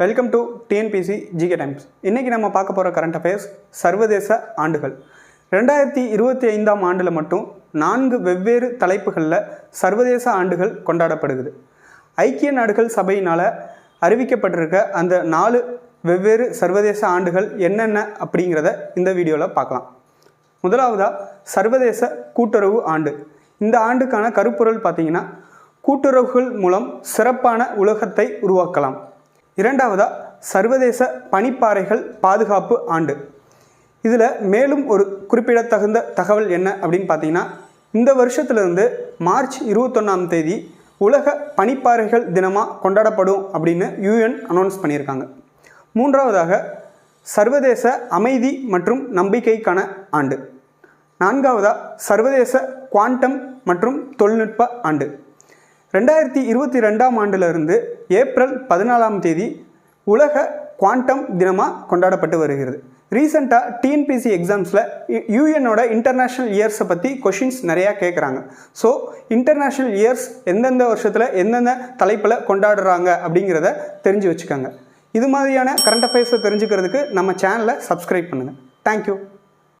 Welcome to TNPSC GK times இன்றைக்கி நம்ம பார்க்க போகிற கரண்ட் அஃபேர்ஸ் சர்வதேச ஆண்டுகள். ரெண்டாயிரத்தி இருபத்தி ஐந்தாம் ஆண்டில் மட்டும் நான்கு வெவ்வேறு தலைப்புகளில் சர்வதேச ஆண்டுகள் கொண்டாடப்படுகிறது. ஐக்கிய நாடுகள் சபையினால் அறிவிக்கப்பட்டிருக்க அந்த நாலு வெவ்வேறு சர்வதேச ஆண்டுகள் என்னென்ன அப்படிங்கிறத இந்த வீடியோவில் பார்க்கலாம். முதலாவதாக சர்வதேச கூட்டுறவு ஆண்டு. இந்த ஆண்டுக்கான கருப்பொருள் பார்த்தீங்கன்னா கூட்டுறவுகள் மூலம் சிறப்பான உலகத்தை உருவாக்கலாம். இரண்டாவதாக சர்வதேச பனிப்பாறைகள் பாதுகாப்பு ஆண்டு. இதில் மேலும் ஒரு குறிப்பிடத்தகுந்த தகவல் என்ன அப்படின்னு பார்த்தீங்கன்னா இந்த வருஷத்துலேருந்து மார்ச் இருபத்தொன்னாம் தேதி உலக பனிப்பாறைகள் தினமாக கொண்டாடப்படும் அப்படின்னு யூஎன் அனௌன்ஸ் பண்ணியிருக்காங்க. மூன்றாவதாக சர்வதேச அமைதி மற்றும் நம்பிக்கைக்கான ஆண்டு. நான்காவதாக சர்வதேச குவாண்டம் மற்றும் தொழில்நுட்ப ஆண்டு. ரெண்டாயிரத்தி இருபத்தி ரெண்டாம் ஆண்டிலிருந்து ஏப்ரல் பதினாலாம் தேதி உலக குவாண்டம் தினமாக கொண்டாடப்பட்டு வருகிறது. ரீசெண்டாக டிஎன்பிசி எக்ஸாம்ஸில் யூஎனோட இன்டர்நேஷ்னல் இயர்ஸை பற்றி கொஷின்ஸ் நிறையா கேட்குறாங்க. ஸோ இன்டர்நேஷ்னல் இயர்ஸ் எந்தெந்த வருஷத்தில் எந்தெந்த தலைப்பில் கொண்டாடுறாங்க அப்படிங்கிறத தெரிஞ்சு வச்சுக்கோங்க. இது மாதிரியான கரண்ட் அஃபேர்ஸை தெரிஞ்சுக்கிறதுக்கு நம்ம சேனலை சப்ஸ்கிரைப் பண்ணுங்கள் தேங்க்யூ